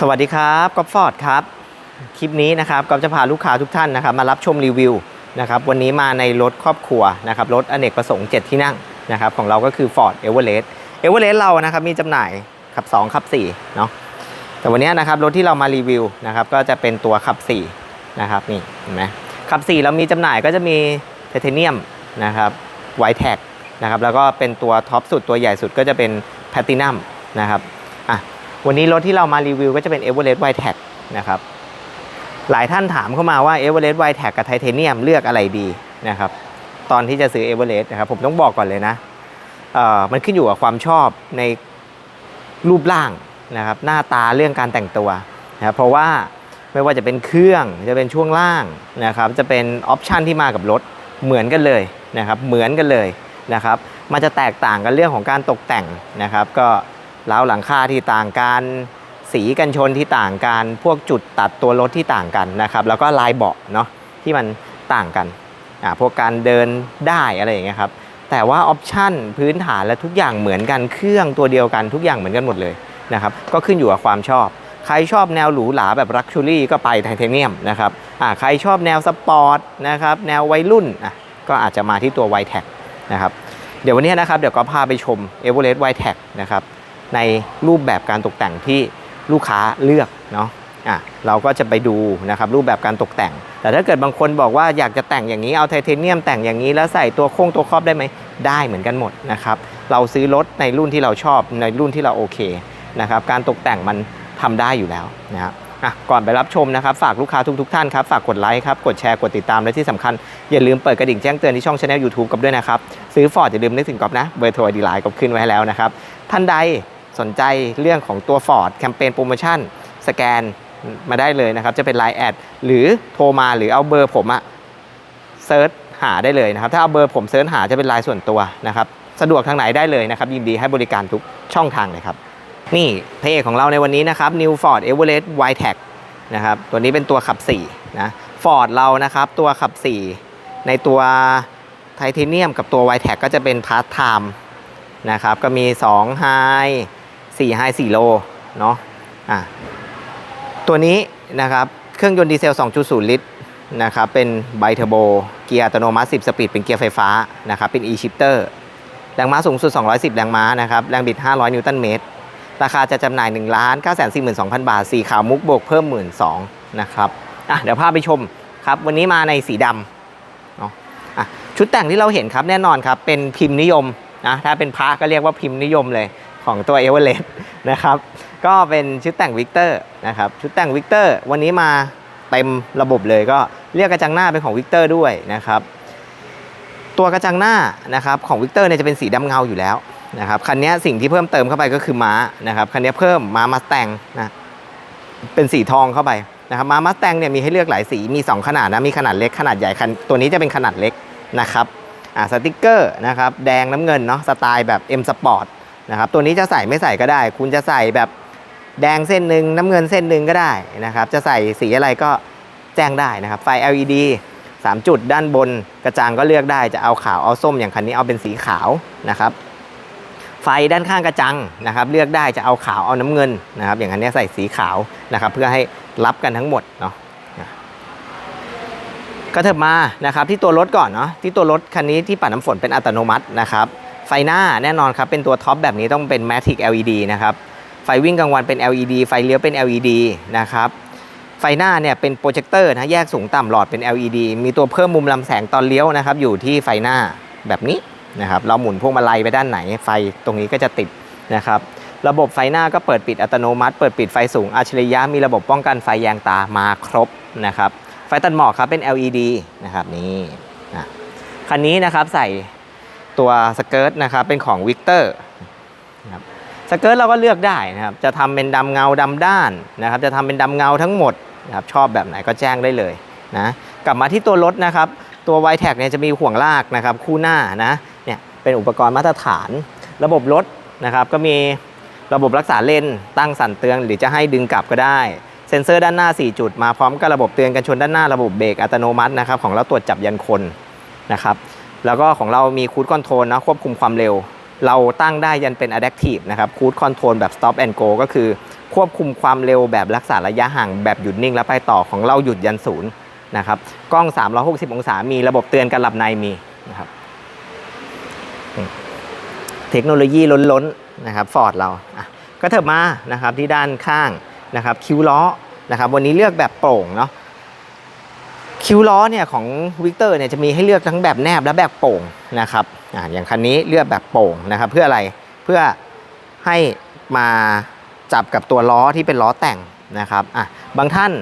สวัสดีครับก๊อฟฟอร์ดครับ คลิปนี้นะครับก๊อฟจะพาลูกค้าทุกท่านนะครับมารับชมรีวิวนะครับวันนี้มาในรถครอบครัวนะครับรถอเนกประสงค์ 7 ที่นั่งนะครับของเราก็คือ Ford Everest Everest เรานะครับมีจำหน่ายขับ 2 ขับ4เนาะแต่วันนี้นะครับรถที่เรามารีวิวนะครับก็จะเป็นตัวขับ4นะครับนี่เห็นไหมขับ4เรามีจำหน่ายก็จะมีไทเทเนียมนะครับไวท์แท็กนะครับแล้วก็เป็นตัวท็อปสุดตัวใหญ่สุดก็จะเป็นแพลตินัมนะครับ วันนี้รถที่เรามารีวิวก็จะเป็น Everest White Tag นะครับ หลายท่านถามเข้ามาว่า Everest White Tag กับไทเทเนียมเลือกอะไรดีนะครับ ตอนที่จะซื้อ Everest นะครับ ผมต้องบอกก่อนเลยนะเอ่อมันขึ้นอยู่กับความชอบในรูปร่างนะครับ หน้าตาเรื่องการแต่งตัวนะครับเพราะว่าไม่ว่าจะเป็นเครื่องจะเป็นช่วงล่างนะครับ จะเป็นออปชันที่มากับรถเหมือนกันเลยนะครับ เหมือนกันเลยนะครับ มันจะแตกต่างกันเรื่องของการตกแต่งนะครับ ก็ เล้าวหลังคาที่ต่างกันสีกันชนที่ต่างกัน พวกจุดตัดตัวรถที่ต่างกันนะครับ แล้วก็ลายเบาะเนาะที่มันต่างกันอ่าพวกการเดินได้อะไรอย่างเงี้ยครับแต่ว่าออปชันพื้นฐานและทุกอย่างเหมือนกันเครื่องตัวเดียวกันทุกอย่างเหมือนกันหมดเลยนะครับก็ขึ้นอยู่กับความชอบ ใครชอบแนวหรูหราแบบรักชูรี่ก็ไปไทเทเนียมนะครับอ่าใครชอบแนวสปอร์ตนะครับแนววัยรุ่นอะก็อาจจะมาที่ตัว y t e c นะครับเดี๋ยววันนี้นะครับเดี๋ยวก็พาไปชม e v e r e s t y t e c นะครับ ในรูปแบบการตกแต่งที่ลูกค้าเลือกเนาะอะเราก็จะไปดูนะครับรูปแบบการตกแต่ง แต่ถ้าเกิดบางคนบอกว่าอยากจะแต่งอย่างนี้เอาไทเทเนียมแต่งอย่างนี้แล้วใส่ตัวโค้งตัวครอบได้ไหมได้เหมือนกันหมดนะครับเราซื้อรถในรุ่นที่เราชอบในรุ่นที่เราโอเคนะครับการตกแต่งมันทำได้อยู่แล้วนะครับอะก่อนไปรับชมนะครับ ฝากลูกค้าทุกๆท่านครับ ฝากกดไลค์ครับ กดแชร์กดติดตามและที่สำคัญ อย่าลืมเปิดกระดิ่งแจ้งเตือนที่ช่องช anel YouTube กับด้วยนะครับ ซื้อฟอร์ดอย่าลืมนึกถึงกอบนะ เบอร์โทรดีไลน์กอบขึ้นไว้ให้แล้วนะครับ ท่านใด สนใจเรื่องของตัว Ford แคมเปญโปรโมชั่นสแกนมาได้เลยนะครับ จะเป็น Line แอดหรือโทรมาหรือเอาเบอร์ผมอะเซิร์ชหาได้เลยนะครับ ถ้าเอาเบอร์ผมเซิร์ชหาจะเป็นไลน์ส่วนตัวนะครับ สะดวกทางไหนได้เลยนะครับ ยินดีให้บริการทุกช่องทางเลยครับ นี่พระเอกของเราในวันนี้นะครับ New Ford Everest w i t e c นะครับตัวนี้เป็นตัวขับ4นะ Ford เรานะครับตัวขับ 4 ในตัวไทเทเนียมกับตัว y t e c ก็จะเป็นพาร์ทไทม์นะครับก็มี2 High 4 High 4 Low เนาะอะตัวนี้นะครับเครื่องยนต์ดีเซล 2.0 ลิตรนะครับเป็นไบเทอร์โบ เกียร์อัตโนมัติ 10 สปีด เป็นเกียร์ไฟฟ้านะครับเป็น e-shifter แรงม้าสูงสุด 210 แรงม้านะครับแรงบิด 500 นิวตันเมตร ราคาจะจำหน่าย 1 9 4 2 0 0 0 บาท สีขาวมุกบวกเพิ่ม 1 2 0 0 0นะครับอะเดี๋ยวพาไปชมครับวันนี้มาในสีดำเนาะอะชุดแต่งที่เราเห็นครับแน่นอนครับเป็นพิมพ์นิยมนะถ้าเป็นพระก็เรียกว่าพิมพ์นิยมเลย ของตัวเอเวอเรสต์นะครับก็เป็นชุดแต่งวิกเตอร์นะครับชุดแต่งวิกเตอร์วันนี้มาเต็มระบบเลยก็เรียกกระจังหน้าเป็นของวิกเตอร์ด้วยนะครับตัวกระจังหน้านะครับของวิกเตอร์เนี่ยจะเป็นสีดำเงาอยู่แล้วนะครับคันนี้สิ่งที่เพิ่มเติมเข้าไปก็คือม้านะครับคันนี้เพิ่มม้ามาแตงนะเป็นสีทองเข้าไปนะครับม้ามาสแตงเนี่ยมีให้เลือกหลายสีมี 2 ขนาดนะมีขนาดเล็กขนาดใหญ่คันตัวนี้จะเป็นขนาดเล็กนะครับอ่าสติกเกอร์นะครับแดงน้ำเงินเนาะสไตล์แบบ M Sport นะครับตัวนี้จะใส่ไม่ใส่ก็ได้ คุณจะใส่แบบแดงเส้นหนึ่งน้ำเงินเส้นหนึ่งก็ได้นะครับจะใส่สีอะไรก็แจ้งได้นะครับไฟ LED 3 จุดด้านบนกระจังก็เลือกได้จะเอาขาวเอาส้มอย่างคันนี้เอาเป็นสีขาวนะครับไฟด้านข้างกระจังนะครับเลือกได้จะเอาขาวเอาน้ำเงินนะครับอย่างอันนี้ใส่สีขาวนะครับเพื่อให้รับกันทั้งหมดเนาะก็เถิบมานะครับที่ตัวรถก่อนเนาะที่ตัวรถคันนี้ที่ปัดน้ำฝนเป็นอัตโนมัตินะครับ ไฟหน้าแน่นอนครับ เป็นตัวท็อปแบบนี้ต้องเป็น Matic LED นะครับ ไฟวิ่งกลางวันเป็น LED ไฟเลี้ยวเป็น LED นะครับไฟหน้าเนี่ยเป็นโปรเจคเตอร์นะแยกสูงต่ำหลอดเป็น LED มีตัวเพิ่มมุมลำแสงตอนเลี้ยวนะครับอยู่ที่ไฟหน้าแบบนี้นะครับเราหมุนพวงมาลัยไปด้านไหนไฟตรงนี้ก็จะติดนะครับระบบไฟหน้าก็เปิดปิดอัตโนมัติ เปิดปิดไฟสูงอัจฉริยะมีระบบป้องกันไฟแยงตามาครบนะครับไฟตัดหมอกครับเป็น LED นะครับนี่นะคันนี้นะครับใส่ ตัวสเกิร์ตนะครับเป็นของวิกเตอร์นะครับสเกิร์ตเราก็เลือกได้นะครับจะทำเป็นดำเงาดำด้านนะครับ จะทำเป็นดำเงาทั้งหมดนะครับชอบแบบไหนก็แจ้งได้เลยนะกลับมาที่ตัวรถนะครับตัว y t e c เนี่ยจะมีห่วงลากนะครับคู่หน้านะเนี่ยเป็นอุปกรณ์มาตรฐาน ระบบรถนะครับก็มีระบบรักษาเลนตั้งสั่นเตือนหรือจะให้ดึงกลับก็ได้เซ็นเซอร์ด้านหน้า 4 จุดมาพร้อมกับระบบเตือนกันชนด้านหน้าระบบเบรกอัตโนมัตินะครับของเราตรวจจับยันคนนะครับ แล้วก็ของเรามีคูดคอนโทรลนะควบคุมความเร็ว เราตั้งได้ยันเป็น adaptive นะครับคูดคอนโทรลแบบ stop and go ก็คือ ควบคุมความเร็วแบบรักษาระยะห่างแบบหยุดนิ่ง และไปต่อของเราหยุดยันศูนย์นะครับกล้อง 360 องศา มีระบบเตือนการหลับในมีนะครับเทคโนโลยีล้นๆนะครับฟอร์ดเราอะก็เถิบมานะครับที่ด้านข้างนะครับคิ้วล้อนะครับวันนี้เลือกแบบโปร่งเนาะ คิ้วล้อเนี่ยของวิกเตอร์เนี่ยจะมีให้เลือกทั้งแบบแนบและแบบโป่งนะครับอ่าอย่างคันนี้เลือกแบบโป่งนะครับ เพื่ออะไรเพื่อให้มาจับกับตัวล้อที่เป็นล้อแต่งนะครับอะบางท่าน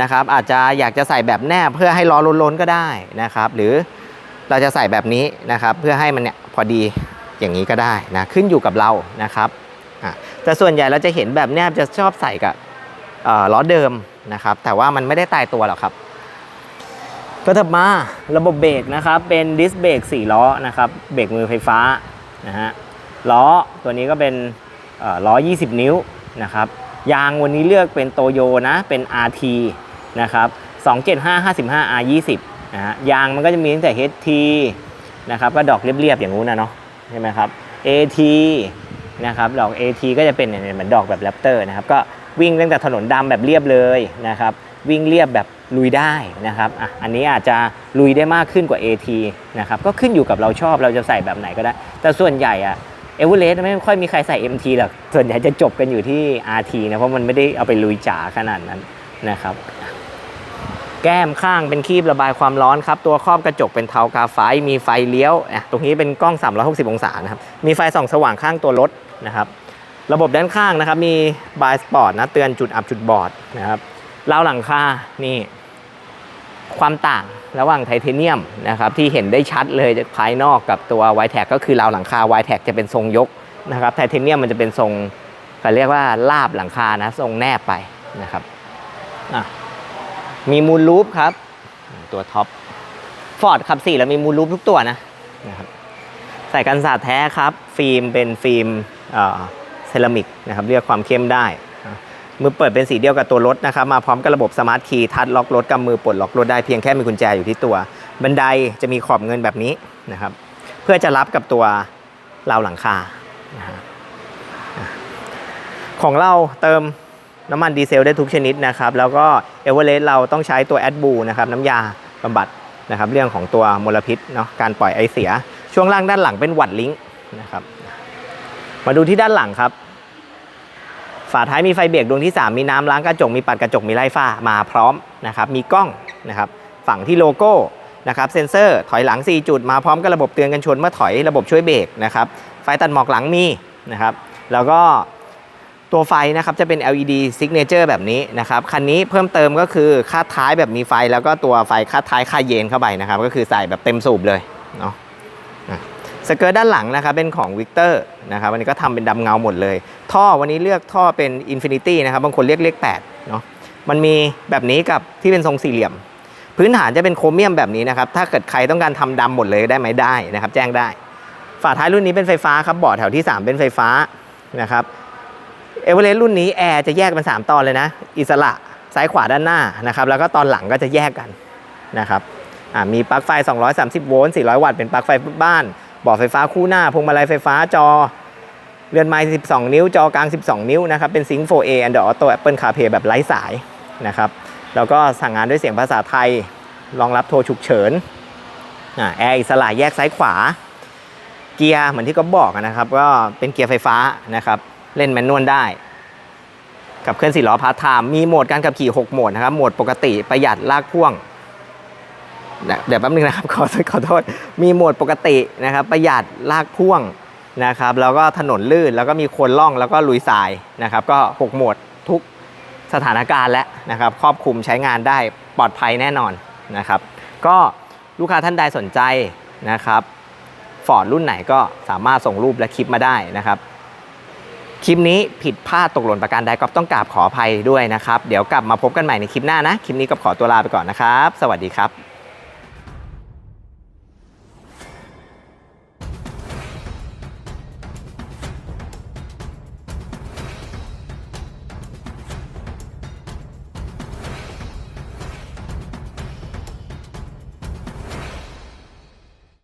นะครับอาจจะอยากจะใส่แบบแนบเพื่อให้ล้อล้นๆก็ได้นะครับ หรือเราจะใส่แบบนี้นะครับ เพื่อให้มันเนี่ยพอดีอย่างนี้ก็ได้นะขึ้นอยู่กับเรานะครับอะแต่ส่วนใหญ่เราจะเห็นแบบแนบจะชอบใส่กับอ่อล้อเดิมนะครับ แต่ว่ามันไม่ได้ตายตัวหรอกครับ ก็ถัดมาระบบเบรกนะครับ เป็นดิสเบรก4ล้อนะครับ เบรกมือไฟฟ้านะฮะล้อตัวนี้ก็เป็นเอ่อล้อ 20 นิ้วนะครับ ยางวันนี้เลือกเป็นโตโยนะ เป็น RT นะครับ 275 55 R20 นะฮะยางมันก็จะมีตั้งแต่ HT นะครับก็ดอกเรียบๆอย่างงู้นนะเนาะใช่ไหมครับ AT นะครับดอก AT ก็จะเป็นเนี่ยเหมือนดอกแบบแรปเตอร์นะครับ ก็วิ่งตั้งแต่ถนนดำแบบเรียบเลยนะครับ วิ่งเรียบแบบลุยได้นะครับอะอันนี้อาจจะลุยได้มากขึ้นกว่า AT นะครับก็ขึ้นอยู่กับเราชอบเราจะใส่แบบไหนก็ได้ แต่ส่วนใหญ่อะเอเวอเรสต์ไม่ค่อยมีใครใส่ MT หรอกส่วนใหญ่จะจบกันอยู่ที่ RT นะเพราะมันไม่ได้เอาไปลุยจ๋าขนาดนั้นนะครับ แก้มข้างเป็นคีบระบายความร้อนครับ ตัวครอบกระจกเป็นเทากาไฟมีไฟเลี้ยวอะตรงนี้เป็นกล้อง 360 องศานะครับมีไฟส่องสว่างข้างตัวรถนะครับ ระบบด้านข้างนะครับมีบายสปอร์ตนะเตือนจุดอับจุดบอดนะครับ ราวหลังคา นี่ ความต่างระหว่างไทเทเนียมนะครับที่เห็นได้ชัดเลยจากภายนอกกับตัวไวแท็กก็คือราวหลังคาไวแท็กจะเป็นทรงยกนะครับไทเทเนียมมันจะเป็นทรงเขาเรียกว่าลาบหลังคานะทรงแนบไปนะครับมีมูลลูปครับ ตัวท็อปฟอร์ดขับสี่แล้วมีมูลลูปทุกตัวนะนะครับใส่กันสาดแท้ครับ ฟิล์มเป็นฟิล์มเซรามิกนะครับเรียกความเข้มได้ มือเปิดเป็นสีเดียวกับตัวรถนะครับ มาพร้อมกับระบบสมาร์ทคีย์ทัชล็อกรถกำมือปลดล็อกรถได้เพียงแค่มีกุญแจอยู่ที่ตัว บันไดจะมีขอบเงินแบบนี้นะครับ เพื่อจะรับกับตัวราวหลังคานะฮะอะของเราเติมน้ำมันดีเซลได้ทุกชนิดนะครับ แล้วก็เอเวอเรสต์เราต้องใช้ตัวแอดบูนะครับน้ำยาบำบัดนะครับเรื่องของตัวมลพิษเนาะการปล่อยไอเสีย ช่วงล่างด้านหลังเป็นวัดลิงก์นะครับมาดูที่ด้านหลังครับ ฝาท้ายมีไฟเบรกดวงที่ 3 มีน้ำล้างกระจก มีปัดกระจก มีไล่ฝ้ามาพร้อมนะครับ มีกล้องนะครับ ฝั่งที่โลโก้นะครับ เซ็นเซอร์ถอยหลัง 4 จุด มาพร้อมกับระบบเตือนกันชนเมื่อถอย ระบบช่วยเบรกนะครับ ไฟตัดหมอกหลังมีนะครับ แล้วก็ตัวไฟนะครับจะเป็น LED signature แบบนี้นะครับ คันนี้เพิ่มเติมก็คือคาดท้ายแบบมีไฟ แล้วก็ตัวไฟคาดท้ายคาเย็นเข้าไปนะครับ ก็คือใส่แบบเต็มสูบเลยเนาะ สเกิร์ตด้านหลังนะครับเป็นของ Victor นะครับวันนี้ก็ทำเป็นดำเงาหมดเลย ท่อวันนี้เลือกท่อเป็น Infinity นะครับบางคนเรียกเลข8เนาะมันมีแบบนี้กับที่เป็นทรงสี่เหลี่ยม พื้นฐานจะเป็นโครเมียมแบบนี้นะครับถ้าเกิดใครต้องการทำดำหมดเลยได้ไหมได้นะครับแจ้งได้ ฝาท้ายรุ่นนี้เป็นไฟฟ้าครับเบาะแถวที่ 3 เป็นไฟฟ้านะครับเอเวอเรสต์รุ่นนี้แอร์จะแยกเป็น 3 ตอนเลยนะ อิสระซ้ายขวาด้านหน้านะครับแล้วก็ตอนหลังก็จะแยกกันนะครับมีปลั๊กไฟ 230 โวลต์ 400 วัตต์ เป็นปลั๊กไฟบ้าน เบาะไฟฟ้าคู่หน้าพวงมาลัยไฟฟ้าจอ เรือนไม้ 12 นิ้ว จอกลาง 12 นิ้วนะครับ เป็นซิงค์ 4A Android Auto Apple CarPlay แบบไร้สายนะครับ แล้วก็สั่งงานด้วยเสียงภาษาไทย รองรับโทรฉุกเฉินแอร์อิสระแยกซ้ายขวา เกียร์เหมือนที่ก็บอกนะครับ ก็เป็นเกียร์ไฟฟ้านะครับ เล่นแมนนวลได้กับเคลื่อนสี่ล้อพาร์ทไทม์มีโหมดการขับขี่ 6 โหมดนะครับ โหมดปกติประหยัดลากพ่วง เดี๋ยวแป๊บนึงนะครับขอขอโทษ มีโหมดปกตินะครับ ประหยัดลากพ่วงนะครับแล้วก็ถนนลื่นแล้วก็มีโคนล่องแล้วก็ลุยทรายนะครับ ก็ 6 โหมดทุกสถานการณ์แล้วนะครับ ครอบคลุมใช้งานได้ปลอดภัยแน่นอนนะครับ ก็ลูกค้าท่านใดสนใจนะครับฟอร์ดรุ่นไหนก็สามารถส่งรูปและคลิปมาได้นะครับ คลิปนี้ผิดพลาดตกหล่นประการใดก็ต้องกราบขออภัยด้วยนะครับ เดี๋ยวกลับมาพบกันใหม่ในคลิปหน้านะ คลิปนี้ก็ขอตัวลาไปก่อนนะครับ สวัสดีครับ